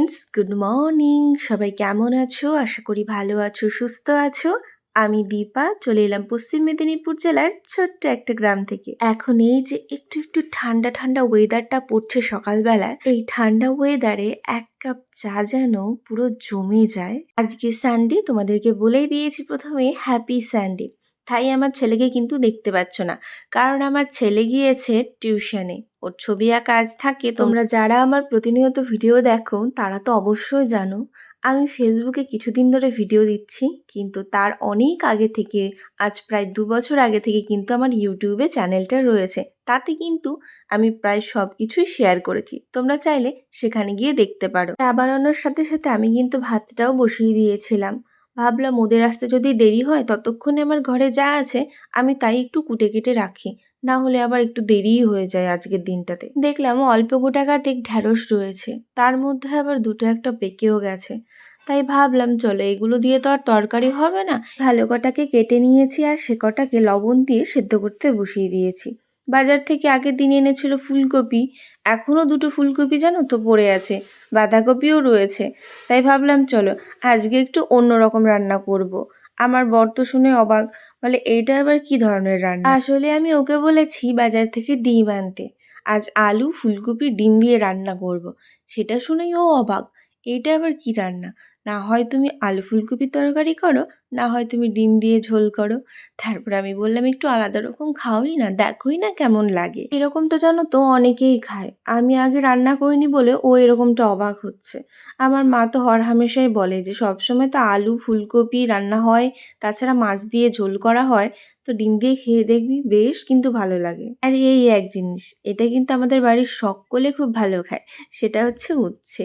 Friends, good morning. সবাই কেমন আছো? আশা করি ভালো আছো, সুস্থ আছো। আমি দীপা, চলে এলাম পশ্চিম মেদিনীপুর জেলার ছোট্ট একটা গ্রাম থেকে। এখন এই যে একটু একটু ঠান্ডা ঠান্ডা ওয়েদারটা পড়ছে সকালবেলা, এই ঠান্ডা ওয়েদারে এক কাপ চা যেন পুরো জমে যায়। আজকে সানডে তোমাদেরকে বলেই দিয়েছি প্রথমে হ্যাপি সানডে তাই আমার ছেলেকে কিন্তু দেখতে পাচ্ছ না। কারণ আমার ছেলে গিয়েছে টিউশনে। ওর ছবি আঁকা আজ থাকে তোমরা যারা আমার প্রতিনিয়ত ভিডিও দেখো, তারা তো অবশ্যই জানো, আমি ফেসবুকে কিছুদিন ধরে ভিডিও দিচ্ছি, কিন্তু তার অনেক আগে থেকে, আজ প্রায় দু বছর আগে থেকে কিন্তু আমার ইউটিউবে চ্যানেলটা রয়েছে। তাতে কিন্তু আমি প্রায় সব কিছুই শেয়ার করেছি। তোমরা চাইলে সেখানে গিয়ে দেখতে পারো। চা বানানোর সাথে সাথে আমি কিন্তু ভাতটাও বসিয়ে দিয়েছিলাম। ভাবলাম ওদের আসতে যদি দেরি হয়, ততক্ষণে আমার ঘরে যা আছে, আমি তাই একটু কুটে কেটে রাখি। না হলে আবার একটু দেরিই হয়ে যায় আজকের দিনটাতে। দেখলাম অল্প গোটাকাতেক ঢ্যাঁড়স রয়েছে। তার মধ্যে আবার দুটো একটা পেকেও গেছে। তাই ভাবলাম, চলো এগুলো দিয়ে তো আর তরকারি হবে না। ভালো কটাকে কেটে নিয়েছি আর সে কটাকে লবণ দিয়ে সেদ্ধ করতে বসিয়ে দিয়েছি। বাজার থেকে আগের দিন এনেছিল ফুলকপি, এখনও দুটো ফুলকপি জানো তো পড়ে আছে, বাঁধাকপিও রয়েছে তাই ভাবলাম চলো, আজকে একটু অন্যরকম রান্না করব। আমার বর তো শুনে অবাক, বলে, এইটা আবার কি ধরনের রান্না আসলে আমি ওকে বলেছি বাজার থেকে ডিম আনতে আজ আলু, ফুলকপি, ডিম দিয়ে রান্না করব। সেটা শুনেই ও অবাক, এইটা আবার কি রান্না না হয় তুমি আলু ফুলকপির তরকারি করো না হয় তুমি ডিম দিয়ে ঝোল করো। তারপর আমি বললাম, একটু আলাদা রকম খাওই না, দেখোই না কেমন লাগে। এরকমটা জানো তো অনেকেই খায়। আমি আগে রান্না করিনি বলে ও এরকমটা অবাক হচ্ছে। আমার মা তো হর হামেশাই বলে যে, সবসময় তো আলু, ফুলকপি রান্না হয়, তাছাড়া মাছ দিয়ে ঝোল করা হয়। তো ডিম দিয়ে খেয়ে দেখবি, বেশ কিন্তু ভালো লাগে। আর এই এক জিনিস, এটা কিন্তু আমাদের বাড়ির সকলে খুব ভালো খায়। সেটা হচ্ছে উচ্ছে।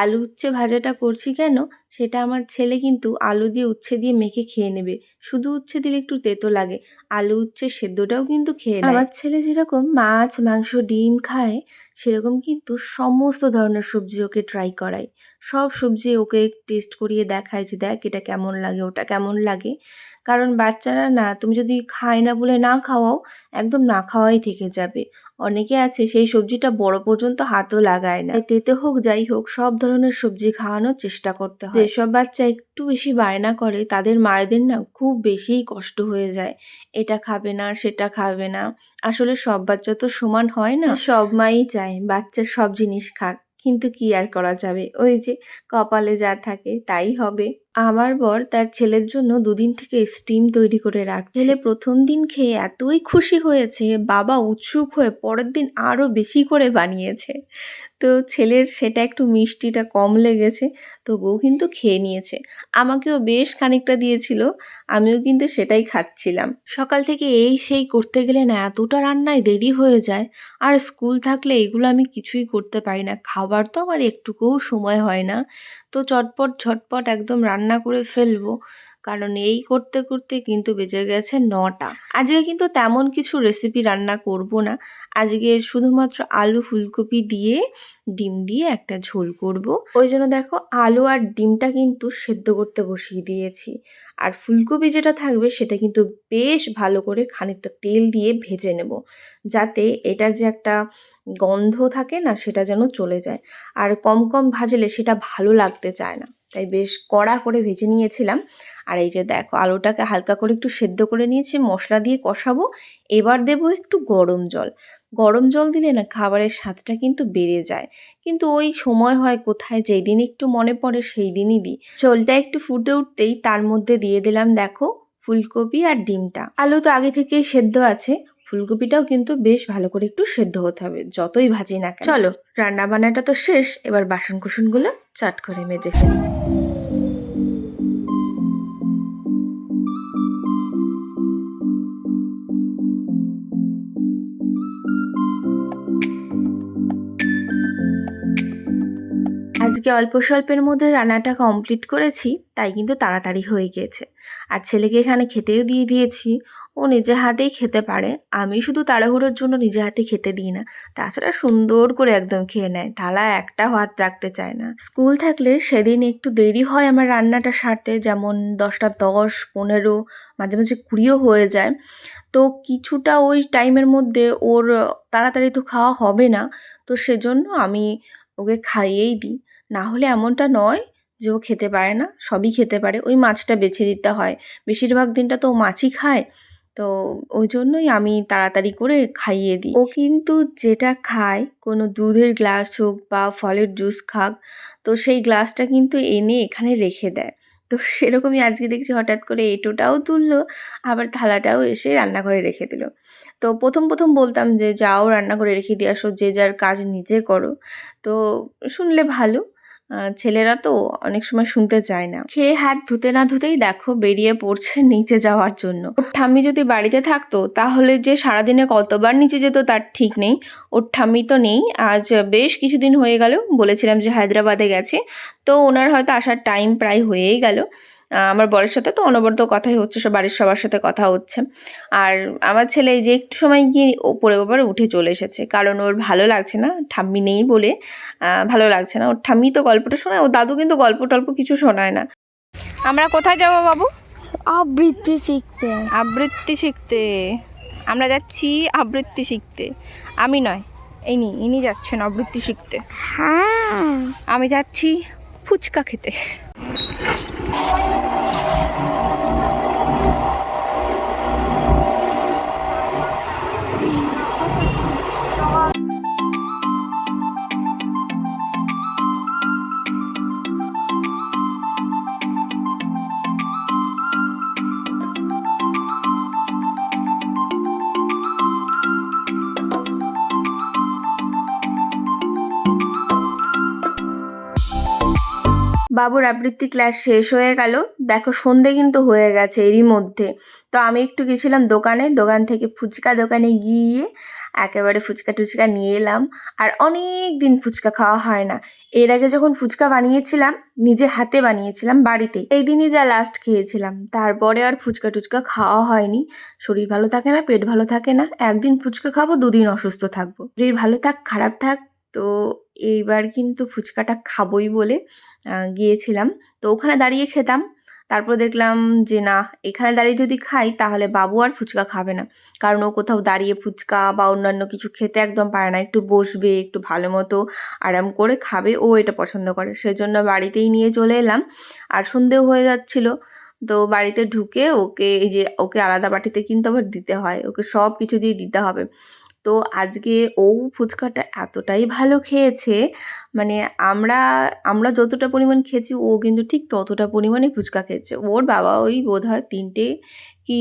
আলু উচ্ছে ভাজাটা করছি কেন? সেটা আমার ছেলে কিন্তু আলু দিয়ে উচ্ছে দিয়ে মেখে খেয়ে নেবে। শুধু উচ্ছে দিলে একটু তেতো লাগে, আলু উচ্ছে সেদ্ধটাও কিন্তু খেয়ে নেয়। আমার ছেলে যেরকম মাছ, মাংস, ডিম খায়, সেরকম কিন্তু সমস্ত ধরনের সবজি ওকে ট্রাই করায়। সব সবজি ওকে টেস্ট করিয়ে দেখায় যে দেখ এটা কেমন লাগে, ওটা কেমন লাগে। কারণ বাচ্চারা না, তুমি যদি খায় না বলে না খাওয়াও, একদম না খাওয়াই থেকে যাবে। অনেকে আছে সেই সবজিটা বড় পর্যন্ত হাতও লাগায় না। তেতে হোক, যাই হোক, সব ধরনের সবজি খাওয়ানোর চেষ্টা করতে হয়। যেসব বাচ্চা একটু বেশি বায়না করে, তাদের মায়েদের না খুব বেশিই কষ্ট হয়ে যায়। এটা খাবে না, সেটা খাবে না। আসলে সব বাচ্চা তো সমান হয় না। সব মাই চায় বাচ্চার সব জিনিস খাক, কিন্তু কি আর করা যাবে? ওই যে কপালে যা থাকে, তাই হবে। আমার বর তার ছেলের জন্য দুদিন থেকে স্টিম তৈরি করে রাখছে। ছেলে প্রথম দিন খেয়ে এতই খুশি হয়েছে, বাবা উৎসুক হয়ে পরের দিন আরও বেশি করে বানিয়েছে। তো ছেলের সেটা একটু মিষ্টিটা কম লেগেছে তো বউ কিন্তু খেয়ে নিয়েছে। আমাকেও বেশ খানিকটা দিয়েছিল, আমিও কিন্তু সেটাই খাচ্ছিলাম। সকাল থেকে এই সেই করতে গেলে না এতটা রান্নায় দেরি হয়ে যায়, আর স্কুল থাকলে এগুলো আমি কিছুই করতে পারি না। খাবার তো আমার একটুকুও সময় হয় না। তো চটপট ঝটপট একদম রান্না করে ফেলব। কারণ এই করতে করতে কিন্তু বেজে গেছে নটা। আজকে কিন্তু তেমন কিছু রেসিপি রান্না করব না। আজকে শুধুমাত্র আলু ফুলকপি দিয়ে ডিম দিয়ে একটা ঝোল করব। ওই জন্য দেখো আলু আর ডিমটা কিন্তু সেদ্ধ করতে বসিয়ে দিয়েছি। আর ফুলকপি যেটা থাকবে সেটা কিন্তু বেশ ভালো করে খানিকটা তেল দিয়ে ভেজে নেব। যাতে এটার যে একটা গন্ধ থাকে না, সেটা যেন চলে যায়। আর কম কম ভাজলে সেটা ভালো লাগতে চায় না। তাই বেশ কড়া করে ভেজে নিয়েছিলাম। আর এই যে দেখো আলুটাকে হালকা করে একটু সেদ্ধ করে নিয়েছি মশলা দিয়ে কষাবো। এবার দেব একটু গরম জল। গরম জল দিলে না খাবারের স্বাদটা কিন্তু বেড়ে যায়। কিন্তু ওই সময় হয় কোথায় যেই দিন একটু মনে পড়ে সেই দিনই দিই। ঝোলটা একটু ফুটে উঠতেই তার মধ্যে দিয়ে দিলাম দেখো ফুলকপি আর ডিমটা। আলু তো আগে থেকেই সেদ্ধ আছে ফুলকপিটাও কিন্তু বেশ ভালো করে একটু সেদ্ধ হতে হবে যতই ভাজি না চলো। রান্না বান্নাটা তো শেষ এবার বাসন কুসনগুলো চাট করে মেজে ফেলি। আজকে অল্প স্বল্পের মধ্যে রান্নাটা কমপ্লিট করেছি, তাই কিন্তু তাড়াতাড়ি হয়ে গিয়েছে আর ছেলেকে এখানে খেতেও দিয়ে দিয়েছি। ও নিজে হাতেই খেতে পারে। আমি শুধু তাড়াহুড়োর জন্য নিজে হাতে খেতে দিই না। তাছাড়া সুন্দর করে একদম খেয়ে নেয়। থালা একটা হাত রাখতে চায় না। স্কুল থাকলে সেদিন একটু দেরি হয় আমার রান্নাটা সারতে। যেমন দশটা দশ, পনেরো, মাঝে মাঝে কুড়িও হয়ে যায়। তো কিছুটা ওই টাইমের মধ্যে ওর তাড়াতাড়ি তো খাওয়া হবে না। তো সেজন্য আমি ওকে খাইয়েই দিই। না হলে এমনটা নয় যে ও খেতে পারে না, সবই খেতে পারে। ওই মাছটা বেছে দিতে হয়। বেশিরভাগ দিনটা তো ও মাছই খায়। তো ওই জন্যই আমি তাড়াতাড়ি করে খাইয়ে দিই। ও কিন্তু যেটা খায়, কোনো দুধের গ্লাস হোক বা ফলের জুস খাক, তো সেই গ্লাসটা কিন্তু এনে এখানে রেখে দেয়। তো সেরকমই আজকে দেখছি হঠাৎ করে এঁটোটাও তুললো, আবার থালাটাও এসে রান্নাঘরে রেখে দিল। তো প্রথম প্রথম বলতাম যে, যাও রান্না করে রেখে দিয়ে আসো, যে যার কাজ নিজে করো। তো শুনলে ভালো ছেলেরা তো অনেক সময় শুনতে চায় না। খেয়ে হাত ধুতে না ধুতেই দেখো বেরিয়ে পড়ছে নিচে যাওয়ার জন্য। ওর ঠাম্মি যদি বাড়িতে থাকতো, তাহলে যে সারাদিনে কতবার নিচে যেত তার ঠিক নেই। ওর ঠাম্মি তো নেই। আজ বেশ কিছুদিন হয়ে গেল, বলেছিলাম যে হায়দ্রাবাদে গেছে। তো ওনার হয়তো আসার টাইম প্রায় হয়েই গেল। আমার বরের সাথে তো অনবরত কথাই হচ্ছে সব বাড়ির সবার সাথে কথা হচ্ছে। আর আমার ছেলে এই যে একটু সময় গিয়ে ওপরে ওপরে উঠে চলে এসেছে কারণ ওর ভালো লাগছে না ঠাম্মি নেই বলে ভালো লাগছে না। ওর ঠাম্মি তো গল্পটা শোনায় ও দাদু কিন্তু গল্প টল্প কিছু শোনায় না। আমরা কোথায় যাব বাবু? আবৃত্তি শিখতে। আবৃত্তি শিখতে। আমরা যাচ্ছি আবৃত্তি শিখতে। আমি নয় ইনি ইনি যাচ্ছেন আবৃত্তি শিখতে। হ্যাঁ। আমি যাচ্ছি ফুচকা খেতে। Thank you. বাবুর আবৃত্তি ক্লাস শেষ হয়ে গেল। দেখো সন্ধে কিন্তু হয়ে গেছে এরই মধ্যে। তো আমি একটু গেছিলাম দোকানে, দোকান থেকে ফুচকা দোকানে গিয়ে একেবারে ফুচকা টুচকা নিয়ে এলাম। আর অনেক দিন ফুচকা খাওয়া হয় না। এর আগে যখন ফুচকা বানিয়েছিলাম, নিজে হাতে বানিয়েছিলাম বাড়িতে, এই দিনই যা লাস্ট খেয়েছিলাম। তারপরে আর ফুচকা টুচকা খাওয়া হয়নি। শরীর ভালো থাকে না, পেট ভালো থাকে না। একদিন ফুচকা খাব, দুদিন অসুস্থ থাকব। শরীর ভালো থাক, খারাপ থাক, তো এইবার কিন্তু ফুচকাটা খাবোই বলে গিয়েছিলাম। তো ওখানে দাঁড়িয়ে খেতাম, তারপর দেখলাম যে না, এখানে দাঁড়িয়ে যদি খাই তাহলে বাবু আর ফুচকা খাবে না। কারণ ও কোথাও দাঁড়িয়ে ফুচকা বা অন্যান্য কিছু খেতে একদম পারে না। একটু বসবে, একটু ভালো মতো আরাম করে খাবে, ও এটা পছন্দ করে। সেজন্য বাড়িতেই নিয়ে চলে এলাম। আর সন্ধেও হয়ে যাচ্ছিল। তো বাড়িতে ঢুকে ওকে, এই যে ওকে আলাদা বাটিতে কিন্তু আবার দিতে হয়। ওকে সব কিছু দিয়ে দিতে হবে। তো আজকে ও ফুচকাটা এতটাই ভালো খেয়েছে মানে আমরা আমরা যতটা পরিমাণ খেয়েছি ও কিন্তু ঠিক ততটা পরিমাণে ফুচকা খেয়েছে। ওর বাবা ওই বোধ হয় তিনটে কি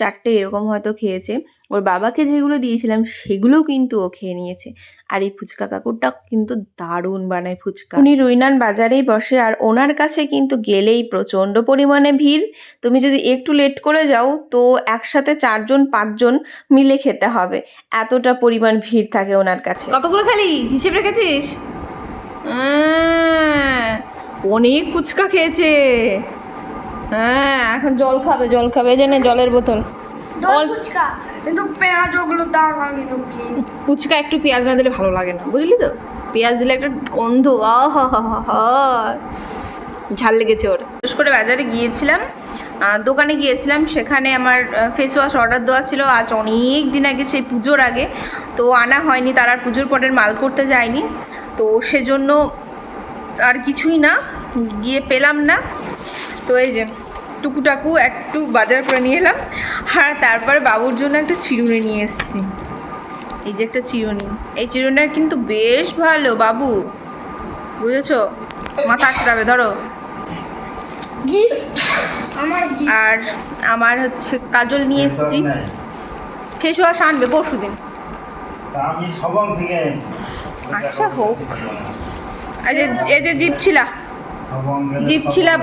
চারটে এরকম হয়তো খেয়েছে। ওর বাবাকে যেগুলো দিয়েছিলাম সেগুলোও কিন্তু ও খেয়ে নিয়েছে। আর এই ফুচকা কাকুরটা কিন্তু দারুণ বানায় ফুচকা। উনি রুইনান বাজারেই বসে আর ওনার কাছে কিন্তু গেলেই প্রচণ্ড পরিমাণে ভিড়। তুমি যদি একটু লেট করে যাও তো একসাথে চারজন, পাঁচজন মিলে খেতে হবে। এতটা পরিমাণ ভিড় থাকে ওনার কাছে। কতগুলো খালি? হিসেব রেখেছিস? অনেক ফুচকা খেয়েছে। হ্যাঁ এখন জল খাবে জল খাবে। এই জন্য জলের বোতল। ফুচকা কিন্তু পেঁয়াজ ওগুলো দাও না কিন্তু ফুচকা একটু পেঁয়াজ না দিলে ভালো লাগে না বুঝলি তো? পেঁয়াজ দিলে একটা গন্ধ আহ ঝাল লেগেছে ওর। বিশেষ করে বাজারে গিয়েছিলাম দোকানে গিয়েছিলাম সেখানে আমার ফেস ওয়াশ অর্ডার দেওয়া ছিল আজ অনেক দিন আগে সেই পুজোর আগে। তো আনা হয়নি তার আর পুজোর পরের মাল করতে যায়নি। তো সেজন্য আর কিছুই না গিয়ে পেলাম না। তো এই যে টুকুটাকু একটু বাজার করে নিয়ে এলাম। আর তারপর বাবুর জন্য একটা চিরুনি নিয়ে এসেছি। এই যে একটা চিরুনি। এই চিরুনিটা কিন্তু বেশ ভালো বাবু। বুঝেছ? মাথা আটকাবে ধরো। গিফট আমার gift। আর আমার হচ্ছে কাজল নিয়ে এসেছি। ফেস ওয়াশ আনবে পরশু দিন। আমি সবং থেকে আচ্ছা, হোক। এই যে এই যে জিপ ছিলা জিপ ছিলা।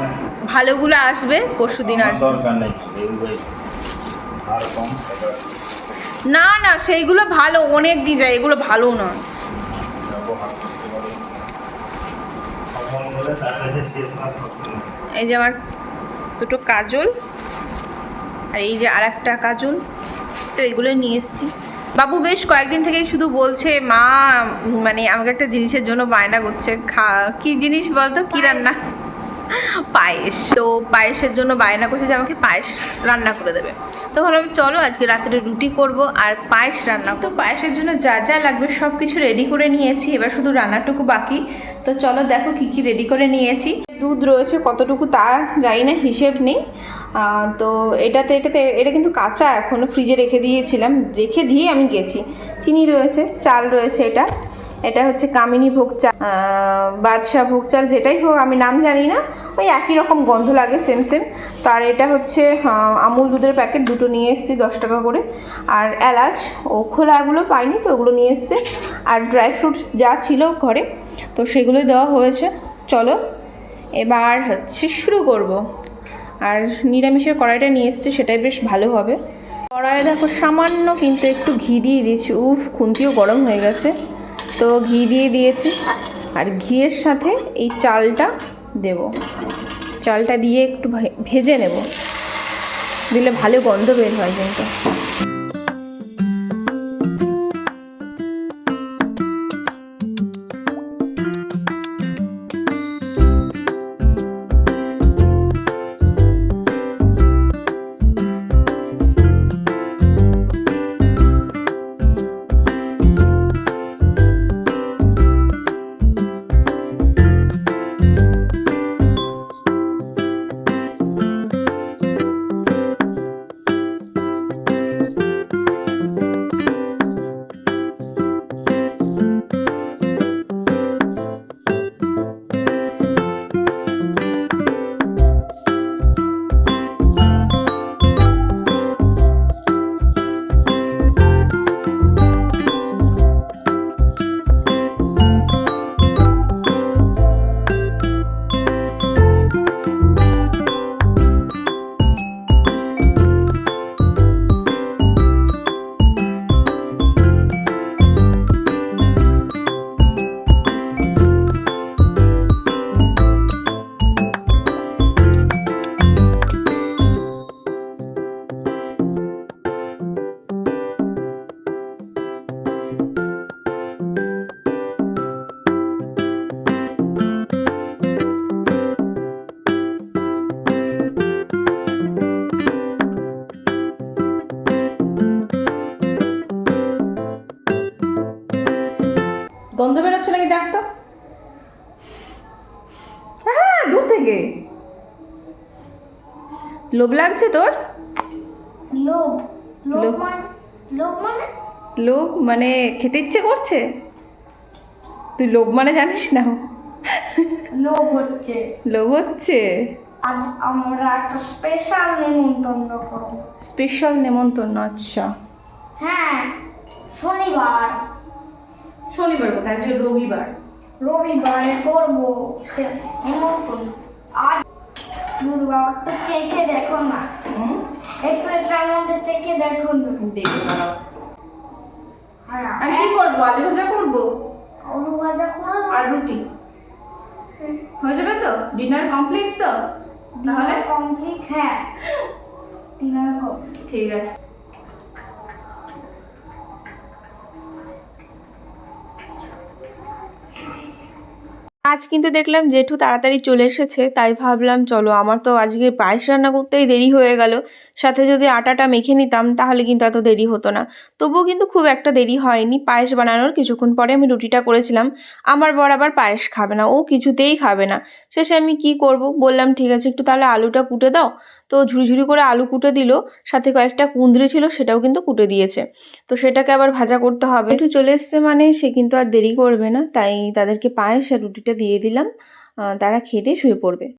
ভালোগুলো আসবে পরশু দিন আসবে। না না সেইগুলো ভালো অনেক দিন যায় এগুলো ভালো নয়। এই যে আমার দুটো কাজল আর এই যে আর একটা কাজল তো এগুলো নিয়ে এসেছি। বাবু বেশ কয়েকদিন থেকেই শুধু বলছে মা মানে আমাকে একটা জিনিসের জন্য বায়না করছে খা কি জিনিস বলতো? কি রান্না? পায়েস। তো পায়েসের জন্য বায়না করছে যে আমাকে পায়েস রান্না করে দেবে। তো ভাবলাম চলো আজকে রাত্রে রুটি করব আর পায়েস রান্না তো পায়েসের জন্য যা যা লাগবে সব কিছু রেডি করে নিয়েছি, এবার শুধু রান্নাটুকু বাকি। তো চলো দেখো কি কি রেডি করে নিয়েছি। দুধ রয়েছে কতটুকু তা জানি না, হিসেব নেই। তো এটাতে এটাতে এটা কিন্তু কাঁচা এখনও ফ্রিজে রেখে দিয়েছিলাম। রেখে দিয়ে আমি গেছি। চিনি রয়েছে চাল রয়েছে এটা। এটা হচ্ছে কামিনী ভোগ চাল আহ, বাদশা ভোগ চাল যেটাই হোক আমি নাম জানি না ওই একই রকম গন্ধ লাগে সেম সেম তো আর এটা হচ্ছে আমুল দুধের প্যাকেট দুটো নিয়ে এসেছি দশ টাকা করে। আর এলাচ ও খোলাগুলো পাইনি তো ওগুলো নিয়ে এসছে। আর ড্রাই ফ্রুটস যা ছিল ঘরে তো সেগুলোই দেওয়া হয়েছে। চলো এবার হচ্ছে শুরু করব। আর নিরামিষের কড়াইটা নিয়ে এসছে, সেটাই বেশ ভালো হবে। কড়াইয়ে দেখো সামান্য কিন্তু একটু ঘি দিয়ে দিয়েছি। উফ, খুন্তিও গরম হয়ে গেছে। তো ঘি দিয়ে দিয়েছি। আর ঘিয়ের সাথে এই চালটা দেব। চালটা দিয়ে একটু ভেজে নেব। দিলে ভালো গন্ধ বের হয় কিন্তু। লোভ লাগছে তোর? লোভ। মানে লোভ মানে? লোভ মানে খেতে ইচ্ছে করছে? তুই লোভ মানে জানিস না। লোভ হচ্ছে। লোভ হচ্ছে? আজ আমরা একটা স্পেশাল নেমন্তন্ন করব। স্পেশাল নেমন্তন্ন আচ্ছা। হ্যাঁ শনিবার। শনিবার কোথায়? রবিবার। রবিবারে করব সে নেমন্তন্ন। আজ দুর্বা একটু চেখে দেখো না একটু এটার মধ্যে চেখে দেখো না। দেখে দাঁড়াও। আর কি করব? আলু ভাজা করব? আলু ভাজা করো আর রুটি? হয়ে যাবে তো? ডিনার কমপ্লিট তো? তাহলে? কমপ্লিট হ্যাঁ। ডিনার কমপ্লিট ঠিক আছে। আজ কিন্তু দেখলাম জেঠু তাড়াতাড়ি চলে এসেছে, তাই ভাবলাম চলো, আমার তো আজকে পায়েস রান্না করতেই দেরি হয়ে গেল। সাথে যদি আটাটা মেখে নিতাম, তাহলে কিন্তু এত দেরি হতো না। তবুও কিন্তু খুব একটা দেরি হয়নি, পায়েস বানানোর কিছুক্ষণ পরে আমি রুটিটা করেছিলাম। আমার বর আবার পায়েস খাবে না, ও কিছুতেই খাবে না। শেষে আমি কি করব? বললাম, ঠিক আছে, একটু তাহলে আলুটা কুটে দাও। তো ঝুড়ি ঝুড়ি করে আলু কুটে দিল, সাথে কয়েকটা কুঁদরি ছিল, সেটাও কিন্তু কুটে দিয়েছে। তো সেটাকে আবার ভাজা করতে হবে। একটু চলে এসছে মানে সে কিন্তু আর দেরি করবে না, তাই তাদেরকে পায়েস আর রুটিটা দিয়ে দিলাম। তারা খেতে শুয়ে পড়বে।